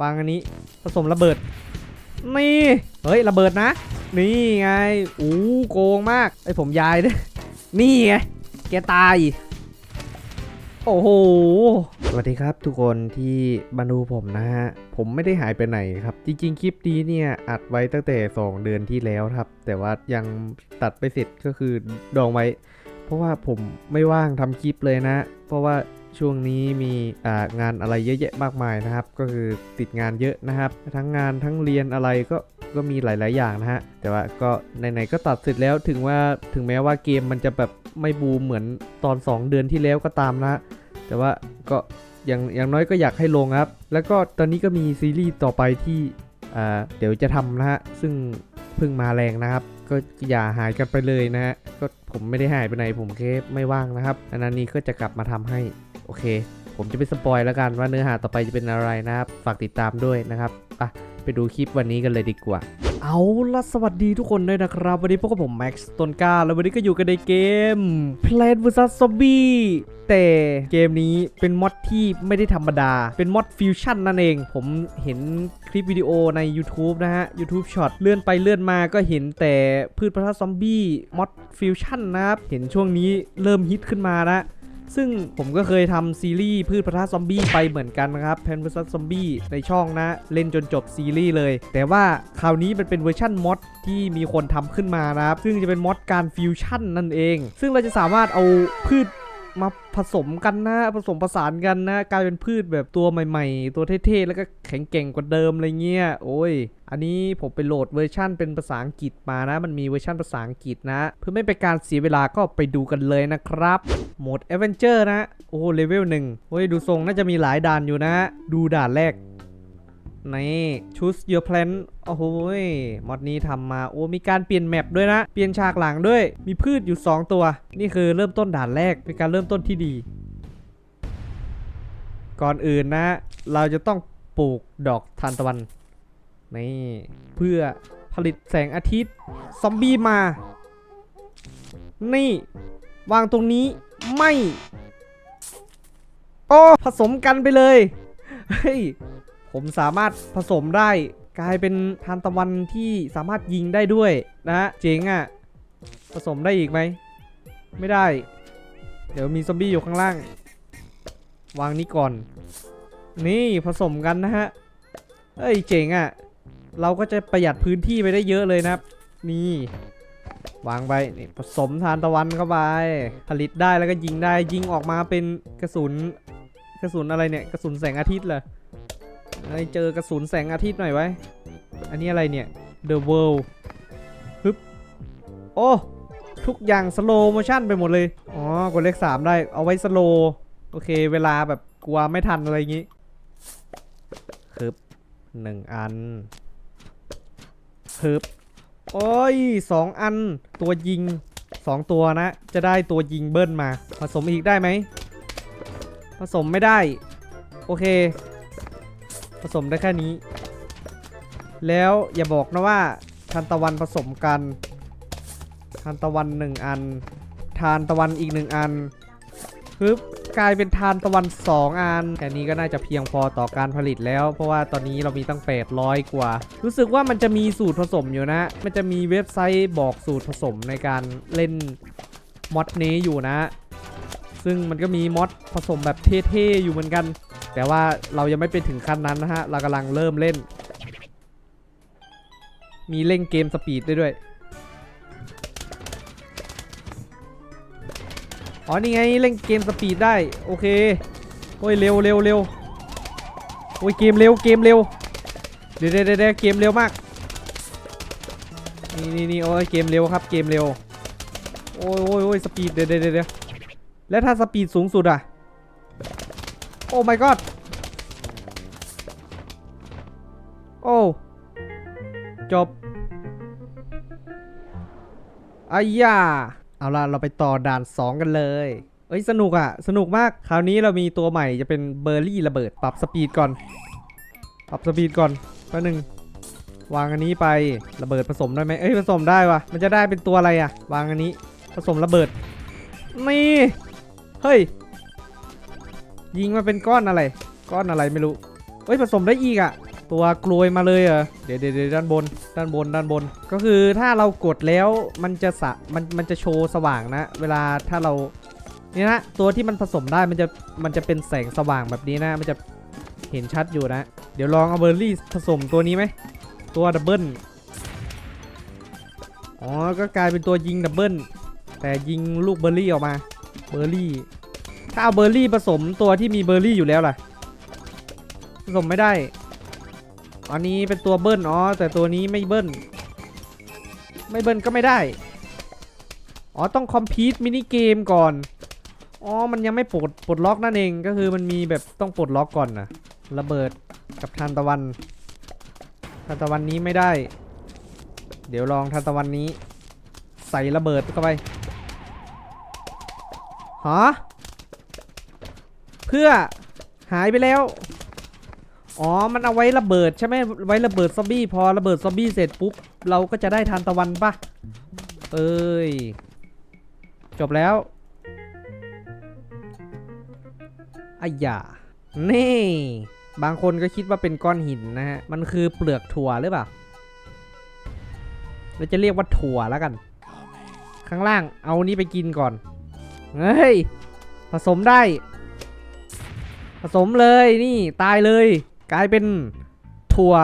วางอันนี้ผสมระเบิดนี่เฮ้ยระเบิดนะ นี่ไงอู้โกงมากไอผมยายด้วยนี่ไงแกตายโอ้โห สวัสดีครับทุกคนที่มาดูผมนะฮะ ผมไม่ได้หายไปไหนครับ จริงๆ คลิปนี้เนี่ยอัดไว้ตั้งแต่ 2 เดือนที่แล้วครับ แต่ว่ายังตัดไปเสร็จก็คือดองไว้ เพราะว่าผมไม่ว่างทำคลิปเลยนะ เพราะว่า ช่วงนี้มีงานอะไรเยอะแยะมากมายนะครับ ก็คือติดงานเยอะนะครับ ทั้งงานทั้งเรียนอะไรก็ก็มีหลาย ๆ อย่างนะฮะ แต่ว่าก็ไหนๆก็ตัดเสร็จแล้วถึงว่าถึงแม้ว่าเกมมันจะแบบไม่บูมเหมือนตอน 2 เดือนที่แล้วก็ตามนะ แต่ว่าก็อย่างอย่างน้อยก็อยากให้ลงครับ แล้วก็ตอนนี้ก็มีซีรีส์ต่อไปที่เดี๋ยวจะทำนะฮะ ซึ่งเพิ่งมาแรงนะครับ ก็อย่าหายกันไปเลยนะฮะ ก็ผมไม่ได้หายไปไหนผมแค่ไม่ว่างนะครับอันนั้นนี้ก็จะกลับมาทำให้ โอเค ผมจะไปสปอยแล้วกันว่าเนื้อหาต่อไปจะเป็นอะไรนะครับ ฝากติดตามด้วยนะครับอะไปดูคลิปวันนี้กันเลยดีกว่า เอาละสวัสดีทุกคนด้วยนะครับ วันนี้พวกบผมแม็กซ์ต้นกล้าแล้ววันนี้ก็อยู่กันในเกม Plant vs Zombie แต่เกมนี้เป็นมอดที่ไม่ได้ธรรมดา เป็นมอดฟิวชั่นนั่นเอง ผมเห็นคลิปวิดีโอใน YouTube นะฮะ YouTube Short เลื่อนไปเลื่อนมาก็เห็นแต่พืชพันธุ์ซอมบี้มอดฟิวชั่นนะครับ เห็นช่วงนี้เริ่มฮิตขึ้นมานะ ซึ่งผมก็เคยทำซีรีส์พืชพระธุ์ซอมบี้ไปเหมือนกันนะครับแพนพัสซอมบี้ในช่องนะ เล่นจนจบซีรีส์เลย แต่ว่าคราวนี้มันเป็นเวอร์ชั่นมอดที่มีคนทำขึ้นมานะครับ ซึ่งจะเป็นมอดการฟิวชั่นนั่นเอง ซึ่งเราจะสามารถเอาพืช มาผสมกันนะผสมผสานกันนะกลายเป็นพืชแบบตัวใหม่ ๆ ตัวเท่ๆแล้วก็แข็งแกร่งกว่าเดิมอะไรเงี้ยโอ้ย อันนี้ผมไปโหลดเวอร์ชั่นเป็นภาษาอังกฤษมานะ มันมีเวอร์ชั่นภาษาอังกฤษนะ เพื่อไม่เป็นการเสียเวลาก็ไปดูกันเลยนะครับโหมดเอเวนเจอร์นะ โอ้เลเวลหนึ่งเฮ้ยดูทรงน่าจะมีหลายด่านอยู่นะ ดูด่านแรก นี่ choose your plan โอ้โหมอดนี้ทำมาโอ้มีการเปลี่ยนแมปด้วยนะ เปลี่ยนฉากหลังด้วย มีพืชอยู่ 2 ตัว นี่คือเริ่มต้นด่านแรกเป็นการเริ่มต้นที่ดี ก่อนอื่นนะ เราจะต้องปลูกดอกทานตะวันนี่เพื่อผลิตแสงอาทิตย์ซอมบี้มา นี่ วางตรงนี้ไม่โอ้ผสมกันไปเลย เฮ้ย ผมสามารถผสมได้กลายเป็นทานตะวันที่สามารถยิงได้ด้วยนะฮะเจ๋งอะ่ะผสมได้อีกไหม ไม่ได้ เดี๋ยวมีซอมบี้อยู่ข้างล่าง วางนี้ก่อน นี่ผสมกันนะฮะเฮ้ยเจ๋งอะ่ะ เราก็จะประหยัดพื้นที่ไปได้เยอะเลยนะครับ นี่ วางไปนี่ผสมทานตะวันเข้าไปผลิตได้แล้วก็ยิงได้ยิงออกมาเป็นกระสุนกระสุนอะไรเนี่ย กระสุนแสงอาทิตย์เหรอ ไอ้เจอกระสุนแสงอาทิตย์หน่อยไว้ อันนี้อะไรเนี่ย The World ฮึบ โอ้ ทุกอย่างสโลโมชั่นไปหมดเลย อ๋อ กดเลขสามได้ เอาไว้สโลโอเค เวลาแบบกลัวไม่ทันอะไรอย่างงี้ฮึบหนึ่งอันฮึบ โอ้ยสองอัน ตัวยิงสองตัวนะ จะได้ตัวยิงเบิ้ลมา ผสมอีกได้ไหม ผสมไม่ได้ โอเค ผสมได้แค่นี้ แล้วอย่าบอกนะว่าทานตะวันผสมกันทานตะวันหนึ่งอัน ทานตะวันอีกหนึ่งอันปึ๊บกลายเป็นทานตะวันสองอันแค่นี้ก็น่าจะเพียงพอต่อการผลิตแล้ว เพราะว่าตอนนี้เรามีตั้ง 800 กว่า รู้สึกว่ามันจะมีสูตรผสมอยู่นะ มันจะมีเว็บไซต์บอกสูตรผสมในการเล่นมอดนี้อยู่นะ ซึ่งมันก็มีมอดผสมแบบเท่ๆอยู่เหมือนกัน แต่ว่าเรายังไม่ไปถึงขั้นนั้นนะฮะ เรากำลังเริ่มเล่น มีเล่นเกมสปีดด้ด้วย อ๋อ นี่ไงเล่นเกมสปีดได้ โอเค โอ้ย เร็วเร็วเร็วโอ้ย เกมเร็ว เกมเร็วเดี๋ยวเดี๋ยวเดี๋ยวเกมเร็วมาก นี่นี่นี่โอ้ย เกมเร็วครับ เกมเร็ว โอ้ยโอ้ยโอ้ยสปีด เดี๋ยวเดี๋ยวเดี๋ยวแล้วถ้าสปีดสูงสุดอะ โอ้ my god โอ้ จบอายาเอาล่ะ เราไปต่อด่าน 2 กันเลย เอ้ย สนุกอะสนุกมาก คราวนี้เรามีตัวใหม่จะเป็นเบอร์รี่ระเบิด ปรับสปีดก่อน ปรับสปีดก่อนแป๊บนึง วางอันนี้ไประเบิดผสมได้ไหมเอ้ย ผสมได้วะมันจะได้เป็นตัวอะไรอะวางอันนี้ ผสมระเบิด นี่ เฮ้ย ยิงมาเป็นก้อนอะไร ก้อนอะไรไม่รู้เฮ้ยผสมได้อีกอะ่ะตัวกลวยมาเลยเหรอเดี๋ยวเดี๋ยวเดี๋ยวด้านบน ด้านบนด้านบน ก็คือถ้าเรากดแล้วมันจะสะมันมันจะโชว์สว่างนะ เวลาถ้าเรานี่นะตัวที่มันผสมได้มันจะมันจะเป็นแสงสว่างแบบนี้นะ มันจะเห็นชัดอยู่นะ เดี๋ยวลองเอาเบอร์รี่ผสมตัวนี้ไหมตัวดับเบิลอ๋อก็กลายเป็นตัวยิงดับเบิลแต่ยิงลูกเบอร์รี่ออกมาเบอร์รี่ ถ้าเอาเบอร์รี่ผสมตัวที่มีเบอร์รี่อยู่แล้วล่ะ ผสมไม่ได้ อันนี้เป็นตัวเบิ้ลอ๋อแต่ตัวนี้ไม่เบิ้ล ไม่เบิ้ลก็ไม่ได้ อ๋อต้องคอมพิวต์มินิเกมก่อน อ๋อมันยังไม่ปลดปลดล็อกนั่นเองก็คือมันมีแบบต้องปลดล็อกก่อนนะระเบิดกับทานตะวันทานตะวันนี้ไม่ได้ เดี๋ยวลองทานตะวันนี้ ใส่ระเบิดเข้าไปฮะ เพื่อหายไปแล้ว อ๋อ มันเอาไว้ระเบิดใช่ไหมไว้ระเบิดซอมบี้พอระเบิดซอมบี้เสร็จปุ๊บ เราก็จะได้ทานตะวันปะเอ้ย จบแล้วอายานี่ บางคนก็คิดว่าเป็นก้อนหินนะฮะ มันคือเปลือกถั่วหรือเปล่า เราจะเรียกว่าถั่วแล้วกัน ข้างล่างเอานี้ไปกินก่อน เฮ้ย ผสมได้ ผสมเลยนี่ตายเลย กลายเป็นถั่ว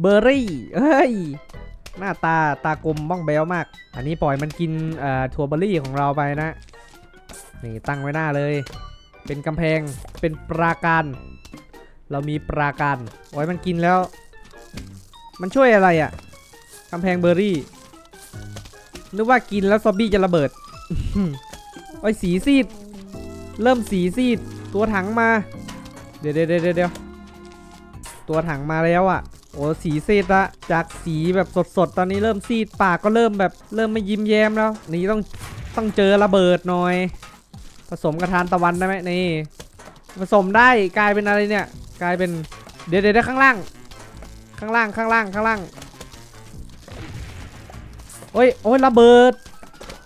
เบอร์รี่เฮ้ยหน้าตาตากลมบ้องแบวมาก อันนี้ปล่อยมันกินอ่อถั่วเบอร์รี่ของเราไปนะนี่ตั้งไว้หน้าเลย เป็นกำแพงเป็นปราการ เรามีปราการไว้มันกินแล้ว มันช่วยอะไรอะ่ะกำแพงเบอร์รี่นึกว่ากินแล้วซอมบี้จะระเบิด โอ้ยสีซีด เริ่มสีซีด ตัวถังมา เดี๋ยวเดี๋ยวเดี๋ยวตัวถังมาแล้วอะ่ะ โอ้สีซีดละจากสีแบบสดๆ ตอนนี้เริ่มซีดปากก็เริ่มแบบเริ่มไม่ยิ้มแย้มแล้ว นี่ต้องต้องเจอระเบิดหน่อย ผสมกระทานตะวันได้ไหมนี่ ผสมได้กลายเป็นอะไรเนี่ย กลายเป็นเดี๋ยวเดี๋ยวเดี๋ยวข้างล่าง ข้างล่างข้างล่างข้างล่างโอ้ยโอ้ยระเบิด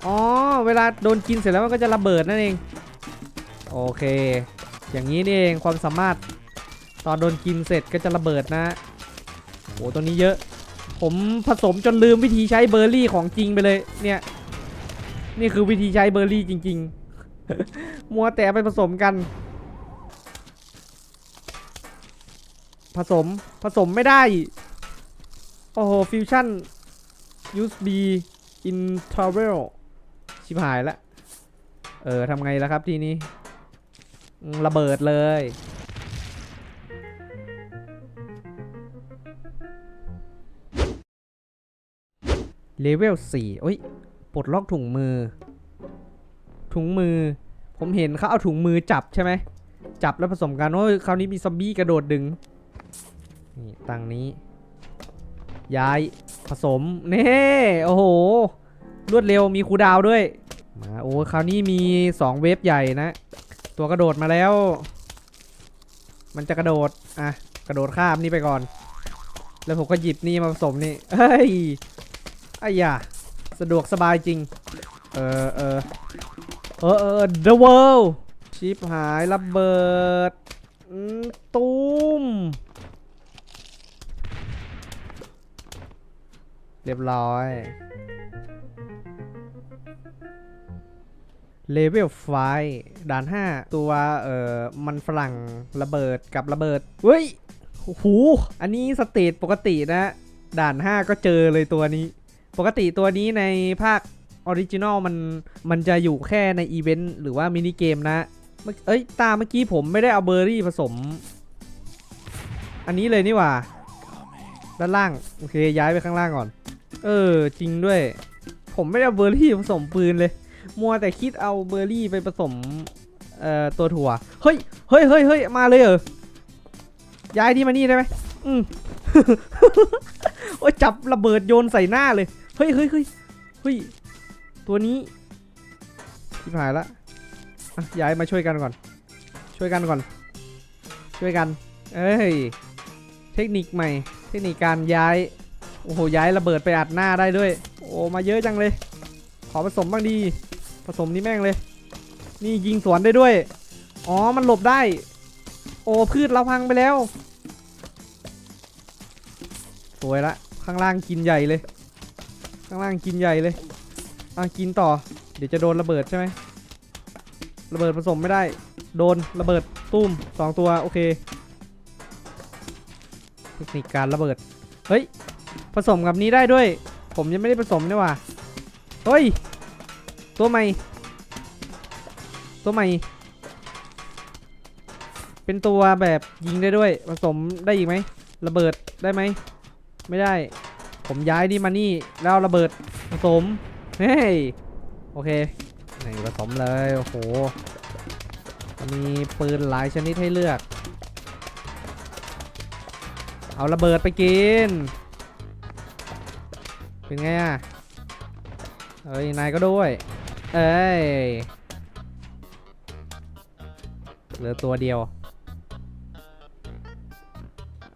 อ๋อเวลาโดนกินเสร็จแล้วมันก็จะระเบิดนั่นเอง โอเค อย่างนี้นี่เองความสามารถตอนโดนกินเสร็จก็จะระเบิดนะโอ้ตัวนี้เยอะ ผมผสมจนลืมวิธีใช้เบอร์รี่ของจริงไปเลยเนี่ย นี่คือวิธีใช้เบอร์รี่จริง ๆ มัวแต่ไปผสมกัน ผสมผสมไม่ได้ โอ้โหฟิวชั่น USB in travel ชิบหายละเออทำไงล่ะครับทีนี้ ระเบิดเลย เลเวล4โอ้ย ปลดล็อกถุงมือ ถุงมือ ผมเห็นเขาเอาถุงมือจับใช่ไหม จับแล้วผสมกันโอ้ยคราวนี้มีซอมบี้กระโดดดึง นี่ตังนี้ ย้ายผสม เน่โอ้โห รวดเร็วมีคูดาวด้วย มาโอ้คราวนี้มี 2 เวฟใหญ่นะ ตัวกระโดดมาแล้ว มันจะกระโดด อะ กระโดดข้ามนี่ไปก่อน แล้วผมก็หยิบนี่มาผสมนี่ เฮ้ยไอ้ยาสะดวกสบายจริง เออเออเออเออ the world ชิปหายระเบิดอืมตูมเรียบร้อย เลเวลไฟด่าน 5 ตัวเอ่อมันฝรั่งระเบิดกับระเบิด เฮ้ยโอ้โหอันนี้สเตจปกตินะ ด่าน 5 ก็เจอเลยตัวนี้ ปกติตัวนี้ในภาคออริจินอลมันมันจะอยู่แค่ในอีเวนต์หรือว่ามินิเกมนะ เอ้ย ตาเมื่อกี้ผมไม่ได้เอาเบอร์รี่ผสม อันนี้เลยนี่หว่า ด้านล่าง โอเค ย้ายไปข้างล่างก่อน เออ จริงด้วย ผมไม่ได้เอาเบอร์รี่ผสมปืนเลย มัวแต่คิดเอาเบอร์รี่ไปผสมเอ่อตัวถั่ว เฮ้ย เฮ้ยเฮ้ยเฮ้ยมาเลยเหรอ ย้ายที่มานี่ได้ไหมอืมโอ้ยจับระเบิดโยนใส่หน้าเลย เฮ้ยเฮ้ยเฮ้ยเฮ้ย ตัวนี้ที่หายละอะย้ายมาช่วยกันก่อน ช่วยกันก่อน ช่วยกัน เอ้ย เทคนิคใหม่ เทคนิคการย้าย โอ้โห ย้ายระเบิดไปอัดหน้าได้ด้วย โอ้ มาเยอะจังเลย ขอผสมบ้างดี ผสมนี่แม่งเลย นี่ยิงสวนได้ด้วย อ๋อ มันหลบได้ โอ้พืชเราพังไปแล้ว สวยละ ข้างล่างกินใหญ่เลย ข้างล่างกินใหญ่เลย อะกินต่อ เดี๋ยวจะโดนระเบิดใช่ไหม ระเบิดผสมไม่ได้ โดนระเบิดตุ้มสองตัวโอเค เทคนิคการระเบิด เฮ้ย ผสมกับนี้ได้ด้วย ผมยังไม่ได้ผสมนี่ว่า เฮ้ย ตัวใหม่ ตัวใหม่ เป็นตัวแบบยิงได้ด้วย ผสมได้อีกไหม ระเบิดได้ไหม ไม่ได้ ผมย้ายนี่มานี่ แล้วระเบิดผสม เฮ้ย โอเคไหนผสมเลย โอ้โห มีปืนหลายชนิดให้เลือก เอาระเบิดไปกิน เป็นไงอะ เอ้ย นายก็ด้วย เอ้ยเหลือตัวเดียว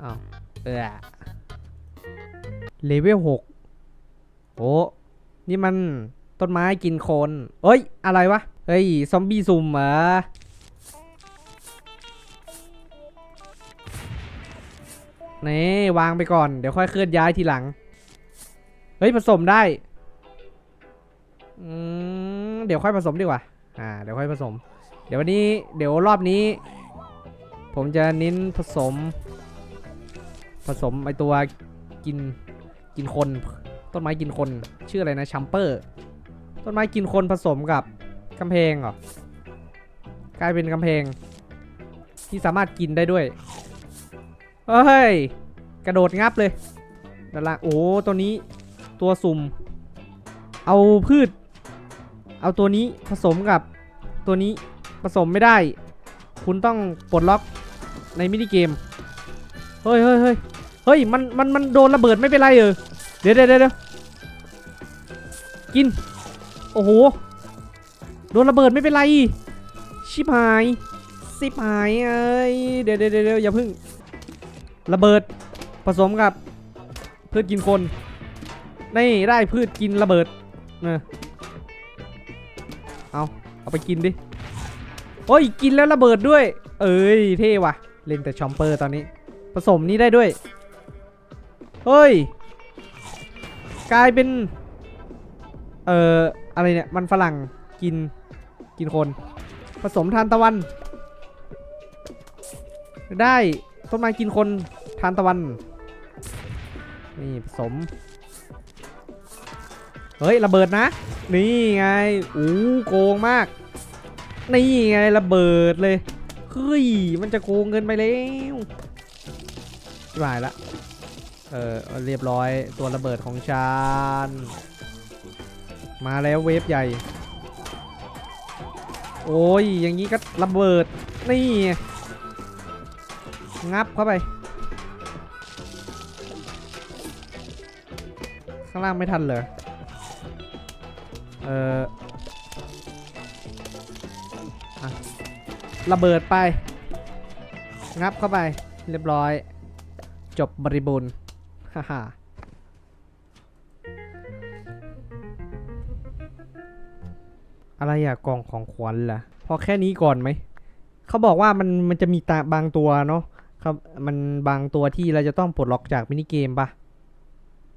อ้าวเออเลเวลหกโอ้นี่มันต้นไม้กินคนเอ้ย อะไรวะ เฮ้ย ซอมบี้ซุ่มเหรอนี่ วางไปก่อน เดี๋ยวค่อยเคลื่อนย้ายทีหลัง เฮ้ย ผสมได้ อืมเดี๋ยวค่อยผสมดีกว่า อ่า เดี๋ยวค่อยผสม เดี๋ยววันนี้ เดี๋ยวรอบนี้ ผมจะเน้นผสม ผสมไอตัวกิน กินคน ต้นไม้กินคน ชื่ออะไรนะชัมเปอร์ ต้นไม้กินคนผสมกับกำแพงเหรอ กลายเป็นกำแพง ที่สามารถกินได้ด้วย เฮ้ย กระโดดงับเลยด้านล่างโอ้ ตัวนี้ ตัวสุ่ม เอาพืช เอาตัวนี้ผสมกับตัวนี้ผสมไม่ได้ คุณต้องปลดล็อกในมินิเกม เฮ้ยเฮ้ยเฮ้ยเฮ้ยมันมันมันโดนระเบิดไม่เป็นไรเออเดี๋ยวเดี๋ยวเดี๋ยวกิน โอ้โห โดนระเบิดไม่เป็นไร ชิบหายสิบหายเอ้ยเดี๋ยวเดี๋ยวเดี๋ยวอย่าพึ่ง ระเบิดผสมกับพืชกินคน นี่ได้พืชกินระเบิดเออ เอาไปกินดิ โอ้ย กินแล้วระเบิดด้วย เอ้ย เท่ว่ะ เล่นแต่ชอมเปอร์ตอนนี้ ผสมนี้ได้ด้วย เฮ้ย กลายเป็น เอ่อ อะไรเนี่ย มันฝรั่งกิน กินคน ผสมทานตะวัน ได้ต้นไม้กินคนทานตะวัน นี่ผสม เฮ้ยระเบิดนะ นี่ไงอู้โกงมาก นี่ไงระเบิดเลยเฮ้ยมันจะโกงเงินไปแล้วชิบหายละเออเรียบร้อยตัวระเบิดของฉันมาแล้วเวฟใหญ่ โอ้ยอย่างนี้ก็ระเบิดนี่งับเข้าไป ข้างล่างไม่ทันเลย เออระเบิดไป งับเข้าไป เรียบร้อย จบบริบูรณ์ ฮ่าฮ่าอะไรอะกล่องของขวัญล่ะ พอแค่นี้ก่อนไหม เขาบอกว่ามันมันจะมีตาบางตัวเนาะครับมันบางตัวที่เราจะต้องปลดล็อกจากมินิเกมปะ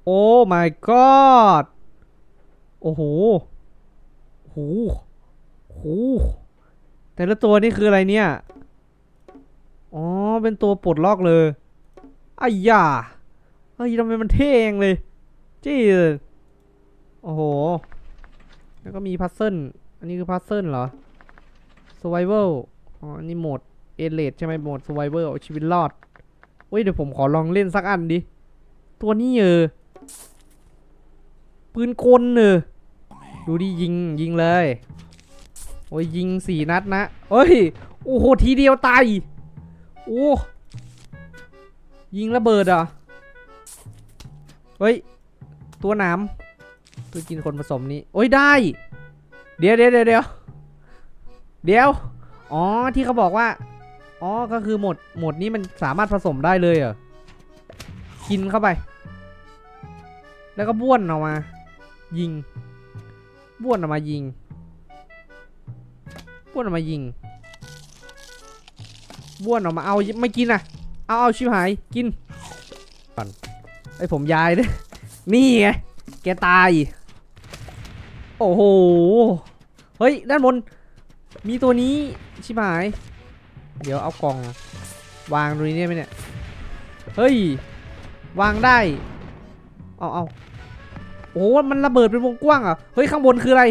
โอ้ my god โอ้โห หโอ้โหแต่ละตัวนี่คืออะไรเนี่ย อ๋อ เป็นตัวปลดล็อกเลยอ้ายาเฮ้ยทำไมมันเท่งเลย จี้โอ้โห แล้วก็มีพัซเซิล อันนี้คือพัซเซิลเหรอ survival อ๋อ อันนี้โหมดเอเลดใช่ไหมโหมด survival เอาชีวิตรอดเว้ยเดี๋ยวผมขอลองเล่นสักอันดิ ตัวนี้เออ ปืนกลเออ ดูดิยิงยิงเลย โอ้ยยิงสี่นัดนะเอ้ย โอ้โหทีเดียวตายโอ้ยิงระเบิดอะเฮ้ย ตัวหนามตัวกินคนผสมนี้ โอ้ยได้ เดี๋ยวเดี๋ยวเดี๋ยวเดี๋ยวเดี๋ยว อ๋อที่เขาบอกว่า อ๋อก็คือหมดหมดนี้มันสามารถผสมได้เลยเหรอ กินเข้าไป แล้วก็บ้วนออกมา ยิง บ้วนออกมายิงบ้วนออกมายิงบ้วนออกมาเอาไม่กินอะเอาเอาชิบหายกินก่อนไอ้ผมยายด้วยนี่ไงแกตายโอ้โหเฮ้ยด้านบนมีตัวนี้ชิบหาย เดี๋ยวเอากล่อง วางตรงนี้ได้ไหมเนี่ยเฮ้ยวางได้เอาเอา โอ้มันระเบิดเป็นวงกว้างอะเฮ้ยข้างบนคืออะไร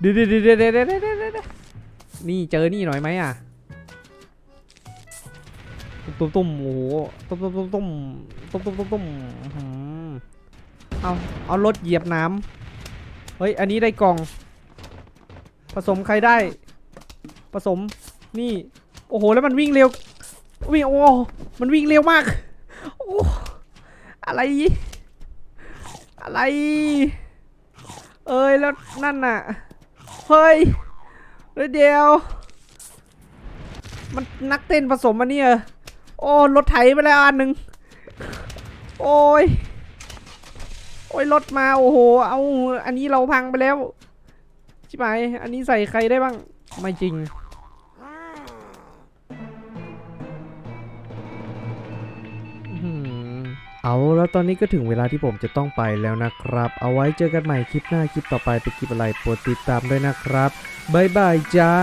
เดี๋ยวเดี๋ยวเดี๋ยวเดี๋ยวเดี๋ยวนี่เจอนี่หน่อยไหมอะตุ้มตุ้มโอ้โหตุ้มตุ้มตุ้มตุ้มตุ้มตุ้มตุ้มตุ้มเอาเอารถเหยียบน้ำเฮ้ยอันนี้ได้กล่อง ผสมใครได้ ผสมนี่โอ้โหแล้วมันวิ่งเร็ววิ่งโอ้มันวิ่งเร็วมากโอ้อะไร อะไร เอ้ยแล้วนั่นน่ะ เฮ้ยแล้วเดียว มันนักเต้นผสมอันนี้เหรอโอ้รถไถไปแล้วอันหนึ่งโอ้ย โอ้ยรถมาโอ้โห เอาอันนี้เราพังไปแล้วใชิบหายอันนี้ใส่ใครได้บ้าง ไม่จริง เอาแล้วตอนนี้ก็ถึงเวลาที่ผมจะต้องไปแล้วนะครับ เอาไว้เจอกันใหม่คลิปหน้าคลิปต่อไปเป็นคลิปอะไรโปรดติดตามด้วยนะครับ บ๊ายบายจ้า